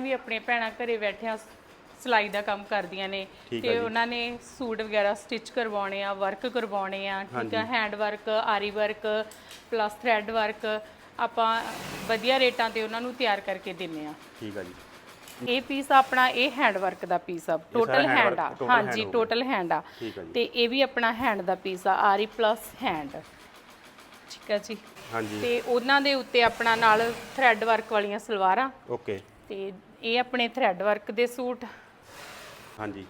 ਵੀ ਆਪਣੇ ਭੈਣਾਂ ਘਰੇ ਬੈਠਿਆਂ ਸਿਲਾਈ ਦਾ ਕੰਮ ਕਰਦੀਆਂ ਨੇ। ਤੇ ਉਹਨਾਂ ਨੇ ਸੂਟ ਵਗੈਰਾ ਸਟਿਚ ਕਰਵਾਉਣੇ ਆ ਵਰਕ ਕਰਵਾਉਣੇ ਆ ਠੀਕ ਆ ਹੈਂਡ ਵਰਕ ਆਰੀ ਵਰਕ ਪਲੱਸ ਥ੍ਰੈਡ ਵਰਕ ਆਪਾਂ ਵਧੀਆ ਰੇਟਾਂ ਤੇ ਉਹਨਾਂ ਨੂੰ ਤਿਆਰ ਕਰਕੇ ਦਿੰਨੇ ਆ। ਠੀਕ ਆ ਜੀ। ਇਹ ਪੀਸ ਆਪਣਾ ਇਹ ਹੈਂਡ ਵਰਕ ਦਾ ਪੀਸ ਆ। ਟੋਟਲ ਹੈਂਡ ਆ। ਹਾਂਜੀ। ਟੋਟਲ ਹੈਂਡ ਆ। ਤੇ ਇਹ ਵੀ ਆਪਣਾ ਹੈਂਡ ਦਾ ਪੀਸ ਆ ਆਰੀ ਪਲੱਸ ਹੈਂਡ ਠੀਕ ਆ ਜੀ। ਹਾਂਜੀ। ਤੇ ਉਹਨਾਂ ਦੇ ਉੱਤੇ ਆਪਣਾ ਨਾਲ ਥ੍ਰੈਡ ਵਰਕ ਵਾਲੀਆਂ ਸਲਵਾਰਾਂ। ਓਕੇ ਤੇ ਇਹ ਆਪਣੇ ਥ੍ਰੈਡ ਵਰਕ ਦੇ ਸੂਟ। ਹਾਂਜੀ।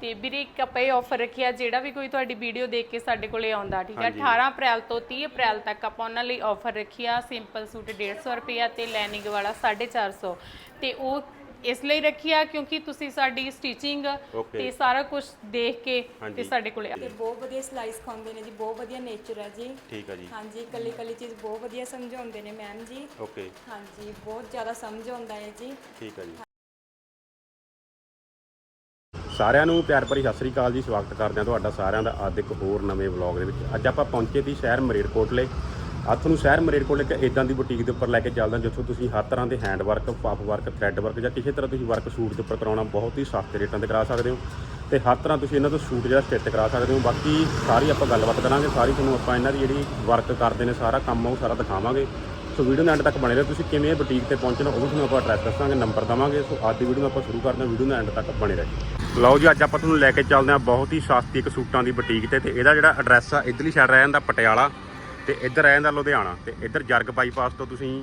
ਤੇ ਵੀਰੇ ਇੱਕ ਆਪਾਂ ਇਹ ਆਫਰ ਰੱਖਿਆ ਜਿਹੜਾ ਵੀ ਕੋਈ ਤੁਹਾਡੀ ਵੀਡੀਓ ਦੇਖ ਕੇ ਸਾਡੇ ਕੋਲੇ ਆਉਂਦਾ ਠੀਕ ਹੈ 18 ਅਪ੍ਰੈਲ ਤੋਂ 30 ਅਪ੍ਰੈਲ ਤੱਕ ਆਪਾਂ ਉਹਨਾਂ ਲਈ ਆਫਰ ਰੱਖਿਆ ਸਿੰਪਲ ਸੂਟ 150 ਰੁਪਿਆ ਤੇ ਲੈਨਿੰਗ ਵਾਲਾ 450 ਤੇ ਉਹ ਇਸ ਲਈ ਰੱਖਿਆ ਕਿਉਂਕਿ ਤੁਸੀਂ ਸਾਡੀ ਸਟਿਚਿੰਗ Okay. ਤੇ ਸਾਰਾ ਕੁਝ ਦੇਖ ਕੇ ਤੇ ਹਾਂਜੀ। ਸਾਡੇ ਕੋਲੇ ਆ- ਤੇ ਬਹੁਤ ਵਧੀਆ ਸਿਲਾਈ ਸਿਖਾਉਂਦੇ ਨੇ ਜੀ ਬਹੁਤ ਵਧੀਆ ਨੇਚਰ ਹੈ ਜੀ। ਠੀਕ ਆ ਜੀ। ਹਾਂਜੀ ਕੱਲੀ ਕੱਲੀ ਚੀਜ਼ ਬਹੁਤ ਵਧੀਆ ਸਮਝਾਉਂਦੇ ਨੇ ਮੈਮ ਜੀ। ਓਕੇ ਹਾਂਜੀ ਬਹੁਤ ਜ਼ਿਆਦਾ ਸਮਝ ਆਉਂਦਾ ਹੈ ਜੀ। ਠੀਕ ਆ ਜੀ। ਸਾਰਿਆਂ ਨੂੰ ਪਿਆਰ ਭਰੀ ਸਤਿ ਸ੍ਰੀ ਅਕਾਲ ਜੀ ਸਵਾਗਤ ਕਰਦੇ ਹਾਂ ਤੁਹਾਡਾ ਸਾਰਿਆਂ ਦਾ ਅੱਜ ਇੱਕ ਹੋਰ ਨਵੇਂ ਵਲੌਗ ਦੇ ਵਿੱਚ। ਅੱਜ ਆਪਾਂ ਪਹੁੰਚੇ ਸੀ ਸ਼ਹਿਰ ਮਰੇਰਕੋਟਲੇ। ਅੱਜ ਤੁਹਾਨੂੰ ਸ਼ਹਿਰ ਮਰੇਰਕੋਟਲੇ ਇੱਕ ਇਦਾਂ ਦੀ ਬੁਟੀਕ ਦੇ ਉੱਪਰ ਲੈ ਕੇ ਚੱਲਦਾ ਜਿੱਥੋਂ ਤੁਸੀਂ ਹਰ ਤਰ੍ਹਾਂ ਦੇ hand work puff work, thread work ਜਾਂ ਕਿਸੇ ਤਰ੍ਹਾਂ ਤੁਸੀਂ ਵਰਕ ਸੂਟ ਦੇ ਉੱਪਰ ਕਰਾਉਣਾ, ਬਹੁਤ ਹੀ ਸਸਤੇ ਰੇਟਾਂ ਤੇ ਕਰਾ ਸਕਦੇ ਹੋ ਤੇ ਹਰ ਤਰ੍ਹਾਂ ਤੁਸੀਂ ਇਹਨਾਂ ਤੋਂ ਸੂਟ ਜਿਹੜਾ ਸਟਿਚ ਕਰਾ ਸਕਦੇ ਹੋ। ਬਾਕੀ ਸਾਰੀ ਆਪਾਂ ਗੱਲਬਾਤ ਕਰਾਂਗੇ, ਸਾਰੀ ਤੁਹਾਨੂੰ ਆਪਾਂ ਇਹਨਾਂ ਦੀ ਜਿਹੜੀ ਵਰਕ ਕਰਦੇ ਨੇ, ਸਾਰਾ ਕੰਮ ਆ, ਉਹ ਸਾਰਾ ਦਿਖਾਵਾਂਗੇ। ਸੋ ਵੀਡੀਓ ਦੇ ਐਂਡ ਤੱਕ ਬਣੇ ਰਹੋ, ਤੁਸੀਂ ਕਿਵੇਂ ਬੁਟੀਕ ਤੇ ਪਹੁੰਚਣਾ, ਉਹ ਵੀ ਤੁਹਾਨੂੰ ਆਪਾਂ ਐਡਰੈਸ ਦੱਸਾਂਗੇ ਨੰਬਰ ਦਵਾਂਗੇ। ਸੋ ਅੱਜ ਦੀ ਵੀਡੀਓ ਨੂੰ ਆਪਾਂ ਸ਼ੁਰੂ ਕਰਦੇ ਹਾਂ, ਵੀਡੀਓ ਦੇ ਐਂਡ ਤੱਕ ਬਣੇ ਰਹੋ। ਲਓ ਜੀ, ਅੱਜ ਆਪਾਂ ਤੁਹਾਨੂੰ ਲੈ ਕੇ ਚੱਲਦੇ ਹਾਂ ਬਹੁਤ ਹੀ ਸਸਤੀ ਇੱਕ ਸੂਟਾਂ ਦੀ ਬੁਟੀਕ ਤੇ ਤੇ ਇਹਦਾ ਜਿਹੜਾ ਐਡਰੈਸ ਆ, ਇਧਰਲੀ ਸਾਈਡ ਰਹਿ ਜਾਂਦਾ ਪਟਿਆਲਾ। ਤੇ ਇੱਧਰ ਰਹਿ ਜਾਂਦਾ ਲੁਧਿਆਣਾ ਤੇ ਇੱਧਰ ਜਰਗ ਬਾਈਪਾਸ ਤੋਂ ਤੁਸੀਂ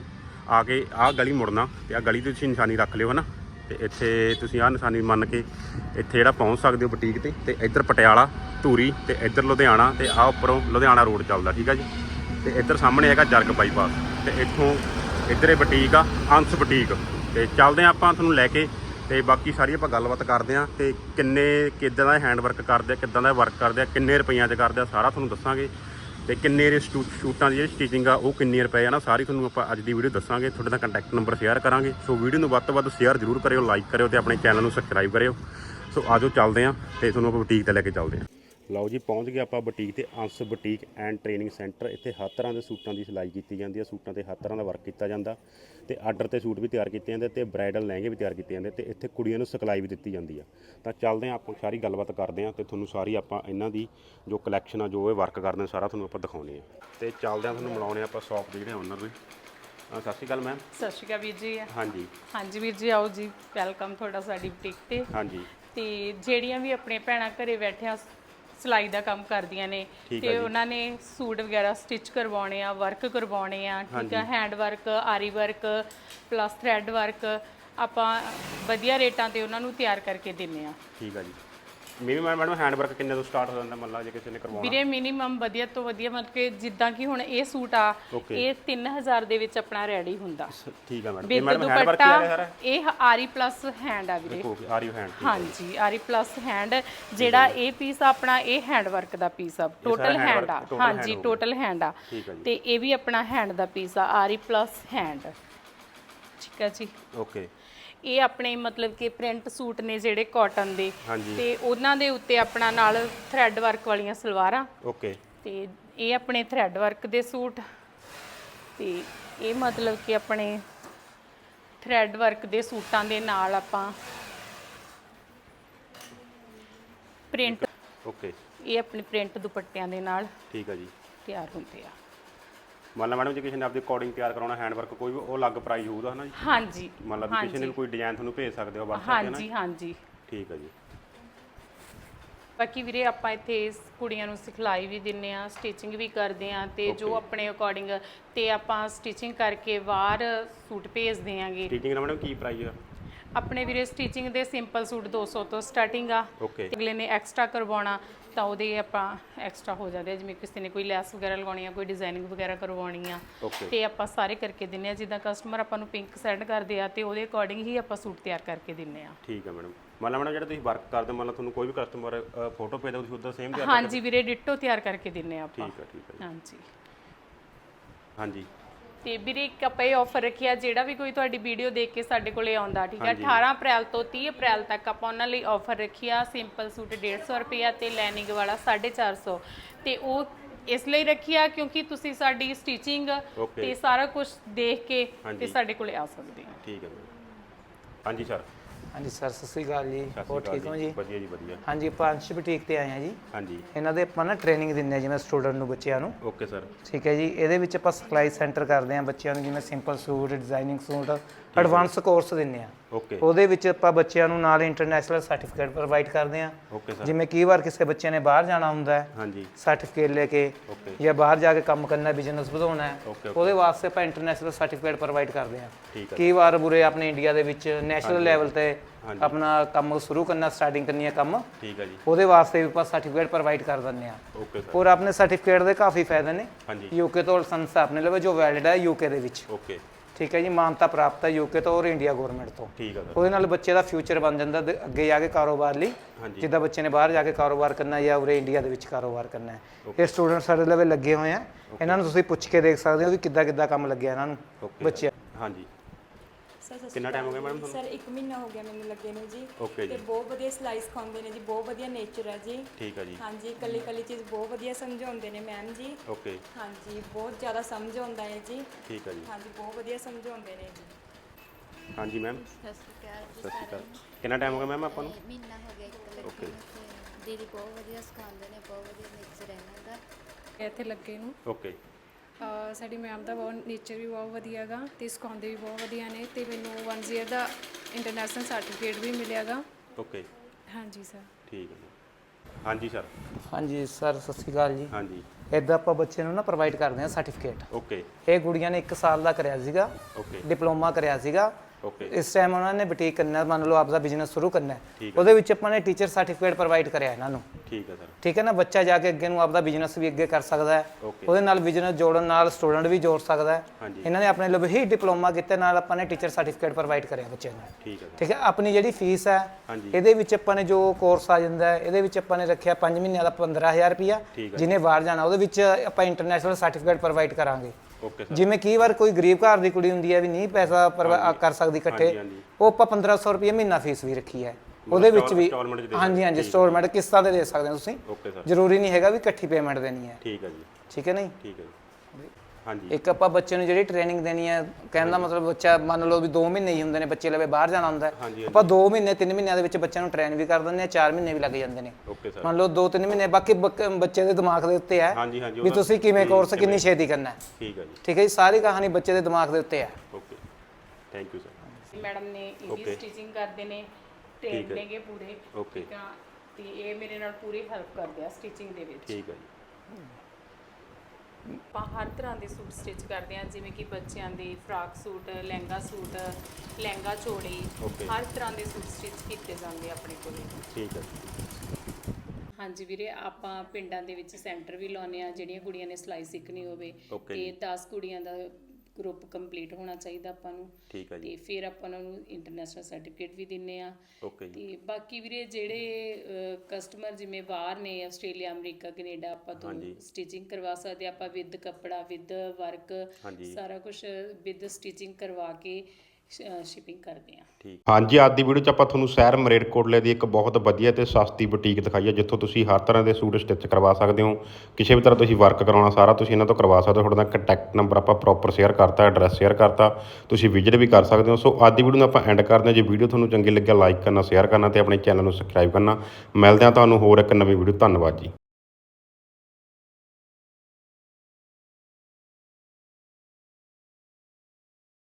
ਆ ਕੇ ਆਹ ਗਲੀ ਮੁੜਨਾ ਤੇ ਆਹ ਗਲੀ ਤੇ ਤੁਸੀਂ ਨਿਸ਼ਾਨੀ ਰੱਖ ਲਿਓ, ਹਨਾ? ਤੇ ਇੱਥੇ ਤੁਸੀਂ ਆਹ ਨਿਸ਼ਾਨੀ ਮੰਨ ਕੇ ਇੱਥੇ ਜਿਹੜਾ ਪਹੁੰਚ ਸਕਦੇ ਹੋ ਬੁਟੀਕ ਤੇ ਤੇ ਇੱਧਰ ਪਟਿਆਲਾ, ਧੂਰੀ ਤੇ ਇੱਧਰ ਲੁਧਿਆਣਾ ਤੇ ਆਹ ਉੱਪਰੋਂ ਲੁਧਿਆਣਾ ਰੋਡ ਚੱਲਦਾ, ਠੀਕ ਆ ਜੀ? ਤੇ ਇੱਧਰ ਸਾਹਮਣੇ ਹੈਗਾ ਜਰਗ ਬਾਈਪਾਸ ਤੇ ਇੱਥੋਂ ਇੱਧਰ ਇਹ ਬੁਟੀਕ ਆ ਅੰਸ ਬੁਟੀਕ। ਤੇ ਚੱਲਦੇ ਆ ਆਪਾਂ ਤੁਹਾਨੂੰ ਲੈ ਕੇ ਤੇ ਬਾਕੀ ਸਾਰੀ ਆਪਾਂ ਗੱਲਬਾਤ ਕਰਦੇ ਆ ਤੇ ਕਿੰਨੇ, ਕਿੱਦਾਂ ਦਾ ਹੈਂਡ ਵਰਕ ਕਰਦੇ ਆ, ਕਿੱਦਾਂ ਦਾ ਵਰਕ ਕਰਦੇ ਆ, ਕਿੰਨੇ ਰੁਪਈਆਂ 'ਚ ਕਰਦੇ ਆ, ਸਾਰਾ ਤੁਹਾਨੂੰ ਦੱਸਾਂਗੇ। ਤੇ ਕਿੰਨੇ ਦੇ ਸ਼ੂਟਾਂ ਦੀ ਜਿਹੜੀ ਸਟਿਚਿੰਗ ਆ, ਉਹ ਕਿੰਨੇ ਰੁਪਏ ਆ ਨਾ, ਸਾਰੀ ਤੁਹਾਨੂੰ ਆਪਾਂ ਅੱਜ ਦੀ ਵੀਡੀਓ ਦੱਸਾਂਗੇ, ਤੁਹਾਡੇ ਦਾ ਕੰਟੈਕਟ ਨੰਬਰ ਸ਼ੇਅਰ ਕਰਾਂਗੇ। ਸੋ ਵੀਡੀਓ ਨੂੰ ਵੱਧ ਤੋਂ ਵੱਧ ਸ਼ੇਅਰ ਜ਼ਰੂਰ ਕਰਿਓ ਲਾਈਕ ਕਰਿਓ ਤੇ ਆਪਣੇ ਚੈਨਲ ਨੂੰ ਸਬਸਕ੍ਰਾਈਬ ਕਰਿਓ। ਸੋ ਆਜੋ ਚੱਲਦੇ ਆ ਤੇ ਤੁਹਾਨੂੰ ਆਪਾਂ ਬੁਟੀਕ ਤੇ ਲੈ ਕੇ ਚੱਲਦੇ ਆ। ਲਓ ਜੀ ਪਹੁੰਚ ਗਏ ਆਪਾਂ ਬੁਟੀਕ ਤੇ ਅੰਸ ਬੁਟੀਕ ਐਂਡ ਟ੍ਰੇਨਿੰਗ ਸੈਂਟਰ ਇੱਥੇ ਹਰ ਤਰ੍ਹਾਂ ਦੇ ਸੂਟਾਂ ਦੀ ਸਿਲਾਈ ਕੀਤੀ ਜਾਂਦੀ ਹੈ ਸੂਟਾਂ ਤੇ ਹਰ ਤਰ੍ਹਾਂ ਦਾ ਵਰਕ ਕੀਤਾ ਜਾਂਦਾ। ਤੇ ਆਰਡਰ ਤੇ ਸੂਟ ਵੀ ਤਿਆਰ ਕੀਤੇ ਜਾਂਦੇ ਤੇ ਬ੍ਰਾਈਡਲ ਲਹਿੰਗੇ ਵੀ ਤਿਆਰ ਕੀਤੇ ਜਾਂਦੇ ਤੇ ਇੱਥੇ ਕੁੜੀਆਂ ਨੂੰ ਸਿਖਲਾਈ ਵੀ ਦਿੱਤੀ ਜਾਂਦੀ ਆ। ਤਾਂ ਚੱਲਦੇ ਆ ਆਪਾਂ ਸਾਰੀ ਗੱਲਬਾਤ ਕਰਦੇ ਆ ਤੇ ਤੁਹਾਨੂੰ ਸਾਰੀ ਆਪਾਂ ਇਹਨਾਂ ਦੀ ਜੋ ਕਲੈਕਸ਼ਨ ਆ ਜੋ ਇਹ ਵਰਕ ਕਰਦੇ ਨੇ ਸਾਰਾ ਤੁਹਾਨੂੰ ਆਪਾਂ ਦਿਖਾਉਣੇ ਆ। ਤੇ ਚੱਲਦੇ ਆ ਤੁਹਾਨੂੰ ਮਿਲਾਉਣੇ ਆਪਾਂ ਸ਼ਾਪ ਦੇ ਜਿਹੜੇ ਓਨਰ ਨੇ। ਸਤਿ ਸ਼੍ਰੀ ਅਕਾਲ ਮੈਮ ਸਤਿ ਸ਼੍ਰੀ ਅਕਾਲ ਵੀਰ ਜੀ। ਹਾਂਜੀ। ਹਾਂਜੀ ਵੀਰ ਜੀ ਆਓ ਜੀ ਵੈਲਕਮ ਤੁਹਾਡਾ ਸਾਡੀ ਬੁਟੀਕ ਤੇ। ਹਾਂਜੀ। ਤੇ ਜਿਹੜੀਆਂ ਵੀ ਆਪਣੇ ਭੈਣਾਂ ਘਰੇ ਬੈਠਿਆਂ ਸਿਲਾਈ ਦਾ ਕੰਮ ਕਰਦੀਆਂ ਨੇ ਠੀਕ ਆ ਤੇ ਜੀ। ਉਹਨਾਂ ਨੇ ਸੂਟ ਵਗੈਰਾ ਸਟਿਚ ਕਰਵਾਉਣੇ ਆ ਵਰਕ ਕਰਵਾਉਣੇ ਆ ਠੀਕ ਆ ਹੈਂਡ ਵਰਕ ਆਰੀ ਵਰਕ ਪਲੱਸ ਥ੍ਰੈਡ ਵਰਕ ਆਪਾਂ ਵਧੀਆ ਰੇਟਾਂ ਤੇ ਉਹਨਾਂ ਨੂੰ ਤਿਆਰ ਕਰਕੇ ਦਿੰਨੇ ਆ। ਠੀਕ ਆ ਜੀ। ਮੇਰੀ ਮੈਡਮ ਹੈਂਡ ਵਰਕ ਕਿੰਨੇ ਤੋਂ ਸਟਾਰਟ ਹੋ ਜਾਂਦਾ ਮੰਨ ਲਾ ਜੇ ਕਿਸੇ ਨੇ ਕਰਵਾਉਣਾ? ਵੀਰੇ ਮਿਨੀਮਮ ਵਧੀਆ ਤੋਂ ਵਧੀਆ ਮਤਲਬ ਕਿ ਜਿੱਦਾਂ ਕਿ ਹੁਣ ਇਹ ਸੂਟ ਆ Okay. ਇਹ 3000 ਦੇ ਵਿੱਚ ਆਪਣਾ ਰੈਡੀ ਹੁੰਦਾ। ਠੀਕ ਆ ਮੈਡਮ ਇਹ ਮੈਡਮ ਹੈਂਡ ਵਰਕ ਹੀ ਆ ਰਿਹਾ ਸਾਰਾ? ਦੁਪੱਟਾ ਇਹ ਆਰੀ ਪਲੱਸ ਹੈਂਡ ਆ ਵੀਰੇ। ਦੇਖੋ ਆਰ ਯੂ ਹੈਂਡ ਹਾਂਜੀ ਆਰੀ ਪਲੱਸ ਹੈਂਡ ਜਿਹੜਾ ਇਹ ਪੀਸ ਆਪਣਾ ਇਹ ਹੈਂਡ ਵਰਕ ਦਾ ਪੀਸ ਆ ਟੋਟਲ hand ਹੈਂਡ work, ਆ। total hand ਹਾਂਜੀ ਹੋ ਟੋਟਲ ਹੈਂਡ ਆ। ਠੀਕ ਆ ਜੀ। ਤੇ ਇਹ ਵੀ ਆਪਣਾ ਹੈਂਡ ਦਾ ਪੀਸ ਆ ਆਰੀ ਪਲੱਸ ਹੈਂਡ ਠੀਕ ਆ ਜੀ। ਓਕੇ ਇਹ ਆਪਣੇ ਮਤਲਬ ਕਿ ਪ੍ਰਿੰਟ ਸੂਟ ਨੇ ਜਿਹੜੇ ਕਾਟਨ ਦੇ। ਹਾਂਜੀ। ਤੇ ਉਹਨਾਂ ਦੇ ਉੱਤੇ ਆਪਣਾ ਨਾਲ ਥ੍ਰੈਡ ਵਰਕ ਵਾਲੀਆਂ ਸਲਵਾਰਾਂ। ਓਕੇ। ਤੇ ਇਹ ਆਪਣੇ ਥ੍ਰੈਡ ਵਰਕ ਦੇ ਸੂਟ। ਤੇ ਇਹ ਮਤਲਬ ਕਿ ਆਪਣੇ ਥ੍ਰੈਡ ਵਰਕ ਦੇ ਸੂਟਾਂ ਦੇ ਨਾਲ ਆਪਾਂ ਪ੍ਰਿੰਟ ਓਕੇ। ਇਹ ਆਪਣੇ ਪ੍ਰਿੰਟ ਦੁਪੱਟਿਆਂ ਦੇ ਨਾਲ ਠੀਕ ਆ ਜੀ। ਤਿਆਰ ਹੁੰਦੇ ਆ। ਮੰਨ ਲਾ ਮੈਡਮ ਜੇ ਕਿਸੇ ਨੇ ਆਪਦੀ ਅਕੋਰਡਿੰਗ ਤਿਆਰ ਕਰਾਉਣਾ ਹੈਂਡ ਵਰਕ ਕੋਈ ਵੀ ਉਹ ਅਲੱਗ ਪ੍ਰਾਈਸ ਹੋਊਗਾ ਹਨਾ ਜੀ? ਹਾਂਜੀ ਮੰਨ ਲਾ ਵੀ ਕਿਸੇ ਨੇ ਵੀ ਕੋਈ ਡਿਜ਼ਾਈਨ ਤੁਹਾਨੂੰ ਭੇਜ ਸਕਦੇ ਹੋ WhatsApp ਤੇ ਨਾ ਹਾਂਜੀ ਹਾਂਜੀ। ਠੀਕ ਆ ਜੀ। ਬਾਕੀ ਵੀਰੇ ਆਪਾਂ ਇੱਥੇ ਇਸ ਕੁੜੀਆਂ ਨੂੰ ਸਿਖਲਾਈ ਵੀ ਦਿੰਨੇ ਆ ਸਟਿਚਿੰਗ ਵੀ ਕਰਦੇ ਆ ਤੇ ਜੋ ਆਪਣੇ ਅਕੋਰਡਿੰਗ ਤੇ ਆਪਾਂ ਸਟਿਚਿੰਗ ਕਰਕੇ ਬਾਹਰ ਸੂਟ ਭੇਜ ਦਿਆਂਗੇ। ਸਟਿਚਿੰਗ ਦਾ ਮੈਡਮ ਕੀ ਪ੍ਰਾਈਸ ਆ? ਆਪਣੇ ਵੀਰੇ ਸਟਿਚਿੰਗ ਦੇ ਸਿੰਪਲ ਸੂਟ 200 ਤੋਂ ਸਟਾਰਟਿੰਗ ਆ। ਓਕੇ ਅਗਲੇ ਨੇ ਐਕਸਟਰਾ ਕਰਵਾਉਣਾ ਤਾਂ ਉਹਦੇ ਆਪਾਂ ਐਕਸਟਰਾ ਹੋ ਜਾਂਦੇ ਆ। ਜਿਵੇਂ ਕਿਸੇ ਨੇ ਕੋਈ ਲੈਸ ਵਗੈਰਾ ਲਗਾਉਣੀ ਆ ਕੋਈ ਡਿਜ਼ਾਈਨਿੰਗ ਵਗੈਰਾ ਕਰਵਾਉਣੀ ਆ। ਓਕੇ ਤੇ ਆਪਾਂ ਸਾਰੇ ਕਰਕੇ ਦਿੰਨੇ ਆ। ਜਿੱਦਾਂ ਕਸਟਮਰ ਆਪਾਂ ਨੂੰ ਪਿੰਕ ਸੈਂਡ ਕਰਦੇ ਆ ਤੇ ਉਹਦੇ ਅਕੋਰਡਿੰਗ ਹੀ ਆਪਾਂ ਸੂਟ ਤਿਆਰ ਕਰਕੇ ਦਿੰਨੇ ਆ। ਠੀਕ ਆ ਮੈਡਮ ਮੰਨ ਲਾ ਮੈਡਮ ਜਿਹੜਾ ਤੁਸੀਂ ਵਰਕ ਕਰਦੇ ਹੋ, ਮੰਨ ਲਾ ਤੁਹਾਨੂੰ ਕੋਈ ਵੀ ਕਸਟਮਰ ਫੋਟੋ ਭੇਜਦਾ ਤੁਸੀਂ ਉਦਾਂ ਸੇਮ ਤਿਆਰ ਹਾਂਜੀ ਵੀਰੇ ਡਿਟੋ ਤਿਆਰ ਕਰਕੇ ਦਿੰਨੇ ਆ ਆਪਾਂ। ਠੀਕ ਆ ਠੀਕ ਆ ਜੀ। ਹਾਂਜੀ। ਹਾਂਜੀ। ਤੇ ਵੀਰੇ ਇੱਕ ਆਪਾਂ ਇਹ ਆਫਰ ਰੱਖਿਆ ਜਿਹੜਾ ਵੀ ਕੋਈ ਤੁਹਾਡੀ ਵੀਡੀਓ ਦੇਖ ਕੇ ਸਾਡੇ ਕੋਲੇ ਆਉਂਦਾ ਠੀਕ ਹੈ 18 ਅਪ੍ਰੈਲ ਤੋਂ 30 ਅਪ੍ਰੈਲ ਤੱਕ ਆਪਾਂ ਉਹਨਾਂ ਲਈ ਆਫਰ ਰੱਖਿਆ ਸਿੰਪਲ ਸੂਟ 150 ਰੁਪਿਆ ਤੇ ਲੈਨਿੰਗ ਵਾਲਾ 450 ਤੇ ਉਹ ਇਸ ਲਈ ਰੱਖਿਆ ਕਿਉਂਕਿ ਤੁਸੀਂ ਸਾਡੀ ਸਟਿਚਿੰਗ Okay. ਤੇ ਸਾਰਾ ਕੁਝ ਦੇਖ ਕੇ ਤੇ ਹਾਂਜੀ। ਸਾਡੇ ਕੋਲੇ ਆ ਸਕਦੇ ਹੋ ਠੀਕ ਮੈਡਮ ਹਾਂਜੀ ਸਰ ਹਾਂਜੀ ਸਰ ਸਤਿ ਸ਼੍ਰੀ ਅਕਾਲ ਜੀ। ਸਤਿ ਹੋਰ ਠੀਕ ਹੋ ਜੀ? ਵਧੀਆ ਜੀ ਵਧੀਆ। ਹਾਂਜੀ ਆਪਾਂ ਅੰਸ਼ ਬੁਟੀਕ ਤੇ ਆਏ ਹਾਂ ਜੀ। ਹਾਂਜੀ। ਇਹਨਾਂ ਦੇ ਆਪਾਂ ਨਾ ਟ੍ਰੇਨਿੰਗ ਦਿੰਦੇ ਆ ਜਿਵੇਂ ਸਟੂਡੈਂਟ ਨੂੰ ਬੱਚਿਆਂ ਨੂੰ। Okay sir. ਠੀਕ ਹੈ ਜੀ। ਇਹਦੇ ਵਿੱਚ ਆਪਾਂ ਸਿਖਲਾਈ ਸੈਂਟਰ ਕਰਦੇ ਆ ਬੱਚਿਆਂ ਨੂੰ ਜਿਵੇਂ simple suit designing suit advance course ਦਿੰਦੇ ਆ ਓਕੇ ਉਹਦੇ ਵਿੱਚ ਆਪਾਂ ਬੱਚਿਆਂ ਨੂੰ ਨਾਲ ਇੰਟਰਨੈਸ਼ਨਲ ਸਰਟੀਫਿਕੇਟ ਪ੍ਰੋਵਾਈਡ ਕਰਦੇ ਆ ਓਕੇ ਸਰ ਜਿਵੇਂ ਕਈ ਵਾਰ ਕਿਸੇ ਬੱਚੇ ਨੇ ਬਾਹਰ ਜਾਣਾ ਹੁੰਦਾ ਹੈ ਹਾਂਜੀ। ਸਰਟੀਫਿਕੇਟ ਲੈ ਕੇ ਓਕੇ ਜਾਂ ਬਾਹਰ ਜਾ ਕੇ ਕੰਮ ਕਰਨਾ ਬਿਜ਼ਨਸ ਵਧਾਉਣਾ ਹੈ ਉਹਦੇ ਵਾਸਤੇ ਆਪਾਂ ਇੰਟਰਨੈਸ਼ਨਲ ਸਰਟੀਫਿਕੇਟ ਪ੍ਰੋਵਾਈਡ ਕਰਦੇ ਆ ਠੀਕ ਹੈ ਕਈ ਵਾਰ ਬੁਰੇ ਆਪਣੇ ਇੰਡੀਆ ਦੇ ਵਿੱਚ ਨੈਸ਼ਨਲ ਲੈਵਲ ਤੇ। ਆਪਣਾ ਕੰਮ ਸ਼ੁਰੂ ਕਰਨਾ ਸਟਾਰਟਿੰਗ ਕਰਨੀ ਹੈ ਕੰਮ ਠੀਕ ਹੈ ਜੀ। ਉਹਦੇ ਵਾਸਤੇ ਵੀ ਆਪਾਂ ਸਰਟੀਫਿਕੇਟ ਪ੍ਰੋਵਾਈਡ ਕਰ ਦਿੰਦੇ ਆ ਓਕੇ ਸਰ ਔਰ ਆਪਣੇ ਸਰਟੀਫਿਕੇਟ ਦੇ ਕਾਫੀ ਫਾਇਦੇ ਨੇ। ਹਾਂਜੀ। ਯੂਕੇ ਤੋਂ ਲਾਇਸੈਂਸ ਆਪਣੇ ਲਵੇ ਜੋ ਵੈਲਿਡ ਹੈ ਯੂਕੇ ਦੇ ਵਿੱਚ। ਓਕੇ ਠੀਕ ਹੈ ਜੀ ਮਾਨਤਾ ਪ੍ਰਾਪਤ ਹੈ ਯੂਕੇ ਤੋਂ ਔਰ ਇੰਡੀਆ ਗਵਰਨਮੈਂਟ ਤੋਂ। ਠੀਕ ਹੈ ਸਰ। ਉਹਦੇ ਨਾਲ ਬੱਚੇ ਦਾ ਫਿਊਚਰ ਬਣ ਜਾਂਦਾ ਤੇ ਅੱਗੇ ਜਾ ਕੇ ਕਾਰੋਬਾਰ ਲਈ। ਜਿੱਦਾਂ ਬੱਚੇ ਨੇ ਬਾਹਰ ਜਾ ਕੇ ਕਾਰੋਬਾਰ ਕਰਨਾ ਜਾਂ ਉਰੇ ਇੰਡੀਆ ਦੇ ਵਿੱਚ ਕਾਰੋਬਾਰ ਕਰਨਾ ਹੈ। ਇਹ ਸਟੂਡੈਂਟ ਸਾਡੇ ਲਵੇ ਲੱਗੇ ਹੋਏ ਆ। ਇਹਨਾਂ ਨੂੰ ਤੁਸੀਂ ਪੁੱਛ ਕੇ ਦੇਖ ਸਕਦੇ ਹੋ ਵੀ ਕਿੱਦਾਂ ਕਿੱਦਾਂ ਕੰਮ ਲੱਗਿਆ ਇਹਨਾਂ ਨੂੰ ਬੱਚੇ ਹਾਂਜੀ। ਸਤਿ ਕਿੰਨਾ time ਹੋ ਗਿਆ madam ਜੀ। ਸਰ 1 ਮਹੀਨਾ ਹੋ ਗਿਆ ਮੈਨੂੰ ਲੱਗੇ ਨੂੰ ਜੀ। ਤੇ ਜੀ। ਬਹੁਤ ਵਧੀਆ ਸਿਲਾਈ ਸਿਖਾਉਂਦੇ ਨੇ ਜੀ ਬਹੁਤ ਵਧੀਆ ਨੇਚਰ ਹੈ ਜੀ। ਠੀਕ ਹੈ ਜੀ। ਹਾਂਜੀ ਕੱਲੀ ਕੱਲੀ ਚੀਜ਼ ਬਹੁਤ ਵਧੀਆ ਸਮਝਾਉਂਦੇ ਨੇ ਮੈਮ ਜੀ। ਓਕੇ ਹਾਂਜੀ ਬਹੁਤ ਜ਼ਿਆਦਾ ਸਮਝ ਆਉਂਦਾ ਹੈ ਜੀ। ਠੀਕ ਹੈ ਜੀ। ਹਾਂਜੀ ਬਹੁਤ ਵਧੀਆ ਸਮਝਾਉਂਦੇ ਨੇ ਜੀ। ਹਾਂਜੀ ਮੈਮ ਸਤਿ ਸ਼੍ਰੀ ਅਕਾਲ ਜੀ ਸਤਿ ਸ਼੍ਰੀ ਸਾਰਿਆਂ ਅਕਾਲ ਕਿੰਨਾ ਟਾਈਮ ਹੋ ਗਿਆ ਮੈਮ ਆਪਾਂ ਨੂੰ? ਨੂੰ। ਮਹੀਨਾ ਹੋ ਗਿਆ ਇੱਕ ਲੱਗੇ Okay. ਨੂੰ ਤੇ ਦੀਦੀ ਬਹੁਤ ਵਧੀਆ ਸਿਖਾਉਂਦੇ ਨੇ ਬਹੁਤ ਵਧੀਆ ਨੇਚਰ ਹੈ ਇਹਨਾਂ ਦਾ। ਇੱਥੇ ਲੱਗੇ ਨੂੰ। ਓਕੇ ਸਾਡੀ ਮੈਮ ਦਾ ਬਹੁਤ ਨੇਚਰ ਵੀ ਬਹੁਤ ਵਧੀਆ ਗਾ ਤੇ ਸਿਖਾਉਂਦੇ ਵੀ ਬਹੁਤ ਵਧੀਆ ਨੇ ਤੇ ਮੈਨੂੰ 1 ਈਅਰ ਦਾ ਇੰਟਰਨੈਸ਼ਨਲ ਸਰਟੀਫਿਕੇਟ ਵੀ ਮਿਲਿਆਗਾ। ਓਕੇ ਹਾਂਜੀ ਸਰ ਠੀਕ ਹੈ ਜੀ। ਹਾਂਜੀ ਸਰ ਹਾਂਜੀ ਸਰ ਸਤਿ ਸ਼੍ਰੀ ਅਕਾਲ ਜੀ। ਹਾਂਜੀ। ਇਦਾਂ ਆਪਾਂ ਬੱਚੇ ਨੂੰ ਨਾ ਪ੍ਰੋਵਾਈਡ ਕਰਦੇ ਹਾਂ ਸਰਟੀਫਿਕੇਟ ਓਕੇ ਇਹ ਗੁੜੀਆਂ ਨੇ 1 ਸਾਲ ਦਾ ਕਰਿਆ ਸੀਗਾ। ਓਕੇ ਡਿਪਲੋਮਾ ਕਰਿਆ ਸੀਗਾ। ਓਕੇ ਇਸ ਟਾਈਮ ਉਹਨਾਂ ਨੇ ਬੁਟੀਕ ਕਰਨਾ ਮੰਨ ਲਓ ਆਪਦਾ ਬਿਜ਼ਨਸ ਸ਼ੁਰੂ ਕਰਨਾ ਹੈ। ਉਹਦੇ ਵਿੱਚ ਆਪਾਂ ਨੇ ਟੀਚਰ ਸਰਟੀਫਿਕੇਟ ਪ੍ਰੋਵਾਈਡ ਕਰਿਆ ਇਹਨਾਂ ਨੂੰ। ਠੀਕ ਹੈ ਸਰ। ਠੀਕ ਹੈ ਨਾ? ਬੱਚਾ ਜਾ ਕੇ ਅੱਗੇ ਨੂੰ ਆਪਦਾ ਬਿਜ਼ਨਸ ਵੀ ਅੱਗੇ ਕਰ ਸਕਦਾ ਹੈ। ਉਹਦੇ ਨਾਲ ਬਿਜ਼ਨਸ ਜੋੜਨ ਨਾਲ ਸਟੂਡੈਂਟ ਵੀ ਜੋੜ ਸਕਦਾ ਹੈ। ਹਾਂਜੀ। ਇਹਨਾਂ ਨੇ ਆਪਣੇ ਲਈ ਹੀ ਡਿਪਲੋਮਾ ਕੀਤੇ ਨਾਲ ਆਪਾਂ ਨੇ ਟੀਚਰ ਸਰਟੀਫਿਕੇਟ ਪ੍ਰੋਵਾਈਡ ਕਰਿਆ ਬੱਚਿਆਂ ਨੂੰ। ਠੀਕ ਹੈ ਸਰ। ਠੀਕ ਹੈ? ਆਪਣੀ ਜਿਹੜੀ ਫੀਸ ਹੈ ਹਾਂਜੀ। ਇਹਦੇ ਵਿੱਚ ਆਪਾਂ ਨੇ ਜੋ ਕੋਰਸ ਆ ਜਾਂਦਾ ਹੈ ਇਹਦੇ ਵਿੱਚ ਆਪਾਂ ਨੇ ਰੱਖਿਆ 5 ਮਹੀਨਿਆਂ ਦਾ 15000 ਰੁਪਿਆ ਠੀਕ ਹੈ ਜਿਹਨੇ ਬਾਹਰ ਜਾਣਾ ਉਹਦੇ ਵਿੱਚ ਆਪਾਂ ਇੰਟਰਨੈਸ਼ਨਲ ਸਰਟੀਫਿਕੇਟ ਪ੍ਰੋਵਾਈਡ ਕਰਾਂਗੇ। Okay sir. ਜਿਵੇਂ ਕਈ ਵਾਰ ਕੋਈ ਗਰੀਬ ਘਰ ਦੀ ਕੁੜੀ ਹੁੰਦੀ ਹੈ ਵੀ ਨਹੀਂ ਪੈਸਾ ਕਰ ਸਕਦੀ ਇਕੱਠੇ ਹਾਂਜੀ, ਹਾਂਜੀ। ਉਹ ਆਪਾਂ 1500 ਰੁਪਏ ਮਹੀਨਾ ਫੀਸ ਵੀ ਰੱਖੀ ਹੈ। ਉਹਦੇ ਵਿੱਚ ਵੀ installment 'ਚ ਦੇ ਹਾਂਜੀ ਹਾਂਜੀ ਇੰਸਟਾਲਮੈਂਟ ਕਿਸ਼ਤਾਂ ਤੇ ਦੇ ਸਕਦੇ ਹੋ ਤੁਸੀਂ। Okay sir. ਜ਼ਰੂਰੀ ਨਹੀਂ ਹੈਗਾ ਵੀ ਇਕੱਠੀ ਪੇਮੈਂਟ ਦੇਣੀ ਹੈ। ਠੀਕ ਹੈ ਜੀ। ਠੀਕ ਹੈ ਨਹੀਂ? ਠੀਕ ਹੈ ਜੀ। ਹਾਂਜੀ। ਇੱਕ ਆਪਾਂ ਬੱਚੇ ਨੂੰ ਜਿਹੜੀ ਟ੍ਰੇਨਿੰਗ ਦੇਣੀ ਹੈ ਕਹਿਣ ਦਾ ਮਤਲਬ ਬੱਚਾ ਮੰਨ ਲਓ ਵੀ 2 ਮਹੀਨੇ ਹੀ ਹੁੰਦੇ ਨੇ ਬੱਚੇ ਲਵੇ ਬਾਹਰ ਜਾਣਾ ਹੁੰਦਾ ਆਪਾਂ 2 ਮਹੀਨੇ 3 ਮਹੀਨਿਆਂ ਦੇ ਵਿੱਚ ਬੱਚਿਆਂ ਨੂੰ ਟ੍ਰੇਨ ਵੀ ਕਰ ਦਿੰਦੇ ਆ 4 ਮਹੀਨੇ ਵੀ ਲੱਗ ਜਾਂਦੇ ਨੇ। Okay sir. ਮੰਨ ਲਓ 2-3 ਮਹੀਨੇ ਬਾਕੀ ਬੱਚੇ ਦੇ ਦਿਮਾਗ ਦੇ ਉੱਤੇ ਹੈ ਹਾਂਜੀ ਹਾਂਜੀ ਵੀ ਤੁਸੀਂ ਕਿਵੇਂ ਕੋਰਸ ਕਿੰਨੀ ਛੇਤੀ ਕਰਨਾ ਹੈ। ਠੀਕ ਹੈ ਜੀ। ਠੀਕ ਹੈ ਜੀ ਸਾਰੀ ਕਹਾਣੀ ਬੱਚੇ ਦੇ ਦਿਮਾਗ ਦੇ ਉੱਤੇ ਹੈ। Okay. Thank you sir madam ਨੇ ਇਹ ਵੀ Okay. ਸਟਿਚਿੰਗ ਕਰਦੇ ਨੇ। ਠੀਕ ਹੈ। ਨੇਗੇ ਪੂਰੇ। ਓਕੇ। ਠੀਕ ਆ। ਤੇ ਇਹ ਮੇਰੇ ਨਾਲ ਪੂਰੀ ਹੈਲਪ ਕਰਦੇ ਆ ਸਟਿਚਿੰਗ ਦੇ ਵਿੱਚ। ਠੀਕ ਹੈ ਜੀ। ਆਪਾਂ ਹਰ ਤਰ੍ਹਾਂ ਦੇ ਸੂਟ ਸਟਿਚ ਕਰਦੇ ਆ ਜਿਵੇਂ ਕਿ ਬੱਚਿਆਂ ਦੇ frock suit lehenga suit lehenga ਚੋੜੀ Okay. ਹਰ ਤਰ੍ਹਾਂ ਦੇ ਸੂਟ ਸਟਿਚ ਕੀਤੇ ਜਾਂਦੇ ਆ ਆਪਣੇ ਕੋਲੇ। ਠੀਕ ਹੈ। ਹਾਂਜੀ ਵੀਰੇ ਆਪਾਂ ਪਿੰਡਾਂ ਦੇ ਵਿੱਚ ਸੈਂਟਰ ਵੀ ਲਾਉਨੇ ਆ ਜਿਹੜੀਆਂ ਕੁੜੀਆਂ ਨੇ ਸਿਲਾਈ ਸਿੱਖਣੀ ਹੋਵੇ Okay ਤੇ 10 ਕੁੜੀਆਂ ਦਾ ਗਰੁੱਪ ਕੰਪਲੀਟ ਹੋਣਾ ਚਾਹੀਦਾ ਆਪਾਂ ਨੂੰ। ਠੀਕ ਹੈ ਜੀ। ਤੇ ਫਿਰ ਆਪਾਂ ਉਹਨਾਂ ਨੂੰ ਇੰਟਰਨੈਸ਼ਨਲ ਸਰਟੀਫਿਕੇਟ ਵੀ ਦਿੰਨੇ ਆ। ਓਕੇ ਜੀ। ਤੇ ਬਾਕੀ ਵੀਰੇ ਜਿਹੜੇ ਕਸਟਮਰ ਜਿਵੇਂ ਬਾਹਰ ਨੇ ਆਸਟ੍ਰੇਲੀਆ ਅਮਰੀਕਾ ਕੈਨੇਡਾ ਆਪਾਂ ਤੋਂ। ਸਟਿਚਿੰਗ ਕਰਵਾ ਸਕਦੇ ਆਪਾਂ ਵਿਦ ਕੱਪੜਾ ਵਿਦ ਵਰਕ ਸਾਰਾ ਕੁਝ ਵਿਦ ਸਟਿਚਿੰਗ ਕਰਵਾ ਕੇ ਸ਼ਿਪਿੰਗ ਕਰਦੇ ਆ ਠੀਕ। ਹਾਂਜੀ, ਅੱਜ ਦੀ ਵੀਡੀਓ 'ਚ ਆਪਾਂ ਤੁਹਾਨੂੰ ਸ਼ਹਿਰ ਮਰੇਟਕੋਟਲੇ ਦੀ ਇੱਕ ਬਹੁਤ ਵਧੀਆ ਤੇ ਸਸਤੀ ਬੁਟੀਕ ਦਿਖਾਈ ਹੈ, ਜਿੱਥੋਂ ਤੁਸੀਂ ਹਰ ਤਰ੍ਹਾਂ ਦੇ ਸੂਟ ਸਟਿਚ ਕਰਵਾ ਸਕਦੇ ਹੋ। ਕਿਸੇ ਵੀ ਤਰ੍ਹਾਂ ਤੁਸੀਂ ਵਰਕ ਕਰਾਉਣਾ ਸਾਰਾ ਤੁਸੀਂ ਇਹਨਾਂ ਤੋਂ ਕਰਵਾ ਸਕਦੇ ਹੋ। ਤੁਹਾਡਾ ਕੰਟੈਕਟ ਨੰਬਰ ਆਪਾਂ ਪ੍ਰੋਪਰ ਸ਼ੇਅਰ ਕਰਤਾ ਐਡਰੈਸ ਸ਼ੇਅਰ ਕਰਤਾ, ਤੁਸੀਂ ਵਿਜ਼ਿਟ ਵੀ ਕਰ ਸਕਦੇ ਹੋ। ਸੋ ਅੱਜ ਦੀ ਵੀਡੀਓ ਨੂੰ ਆਪਾਂ ਐਂਡ ਕਰਦੇ ਹਾਂ। ਜੇ ਵੀਡੀਓ ਤੁਹਾਨੂੰ ਚੰਗੀ ਲੱਗਿਆ ਲਾਈਕ ਕਰਨਾ ਸ਼ੇਅਰ ਕਰਨਾ ਤੇ ਆਪਣੇ ਚੈਨਲ ਨੂੰ ਸਬਸਕ੍ਰਾਈਬ ਕਰਨਾ। ਮਿਲਦੇ ਹਾਂ ਤੁਹਾਨੂੰ ਹੋਰ ਇੱਕ ਨਵੀਂ ਵੀਡੀਓ ਧੰਨਵਾਦ ਜੀ।